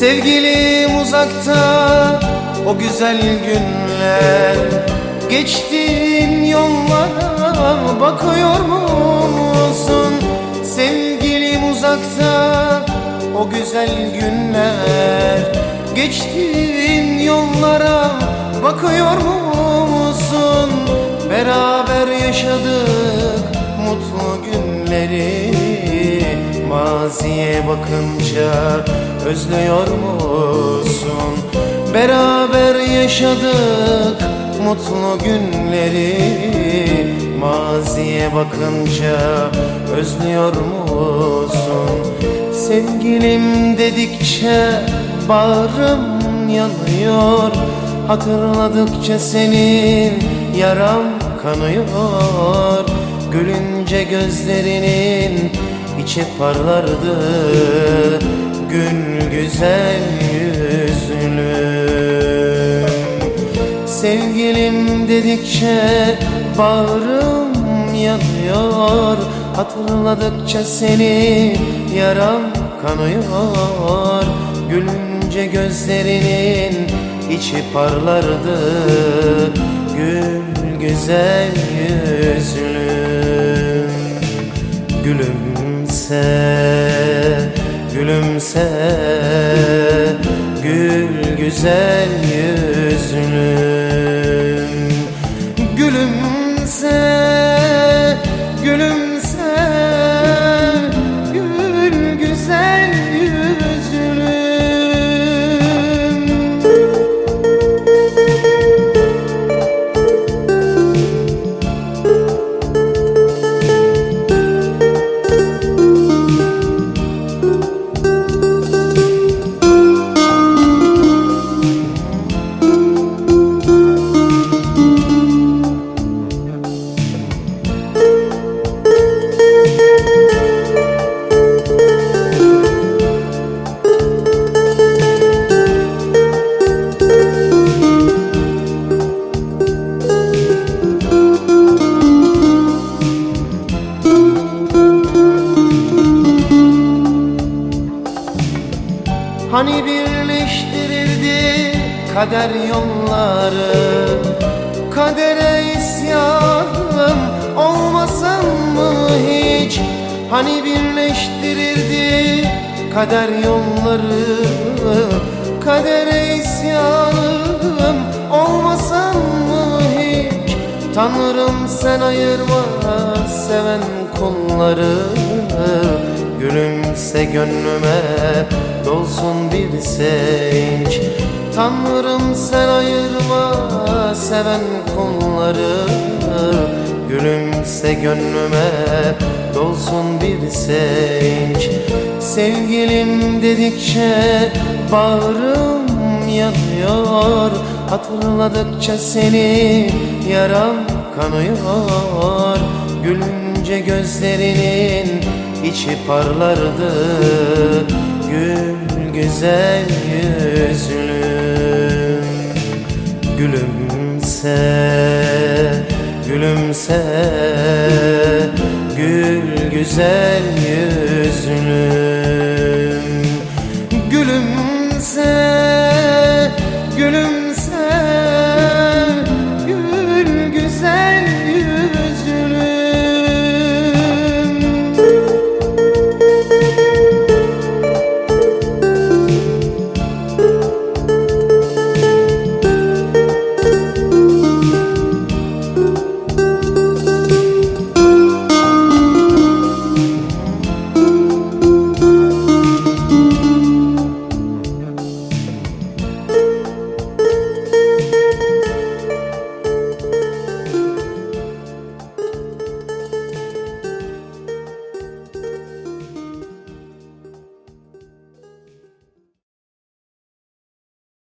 Sevgilim uzakta o güzel günler Geçtiğin yollara bakıyor musun? Sevgilim uzakta o güzel günler Geçtiğin yollara bakıyor musun? Beraber yaşadık mutlu günleri Maziye bakınca özlüyor musun? Beraber yaşadık mutlu günleri Maziye bakınca özlüyor musun? Sevgilim dedikçe bağrım yanıyor Hatırladıkça senin yaram kanıyor Gülünce gözlerinin içi parlardı Gül güzel yüzlüm Sevgilim dedikçe bağrım yanıyor Hatırladıkça seni yaram kanıyor. Gülünce gözlerinin içi parlardı Gül güzel yüzlüm Gülümse, gülümse. Gül güzel yüzlüm Gülümse, Hani birleştirirdi kader yolları. Kadere isyanım olmasam mı hiç? Hani birleştirirdi kader yolları. Kadere isyanım olmasam mı hiç? Tanrım sen ayırma seven kulları Gülümse gönlüme dolsun bir sevinç. Tanrım sen ayırma seven kulları. Gülümse gönlüme dolsun bir sevinç. Sevgilim dedikçe bağrım yanıyor. Hatırladıkça seni yaram kanıyor. Gülünce gözlerinin içi parlardı Gül güzel yüzlüm Gülümse, gülümse Gül güzel